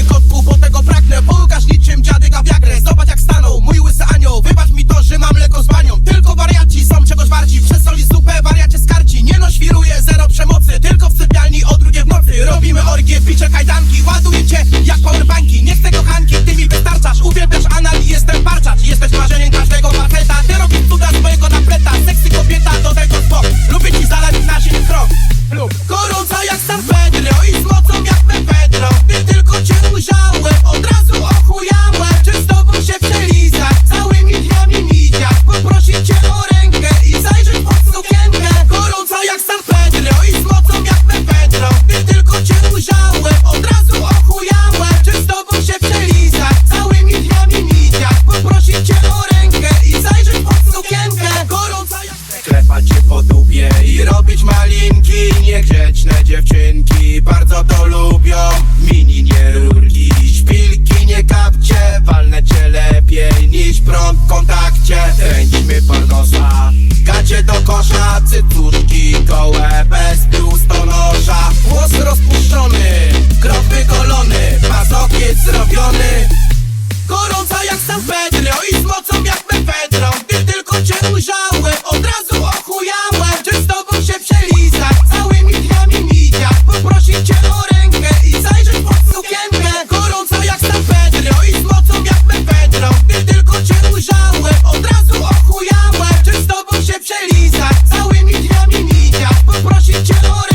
Panie kotku, bo tego pragnę. Pokaż niczym dziadek a wiagrę Zobacz jak stanął mój łysy anioł. Show. tak Całymi dniami micia. Poprosić cię o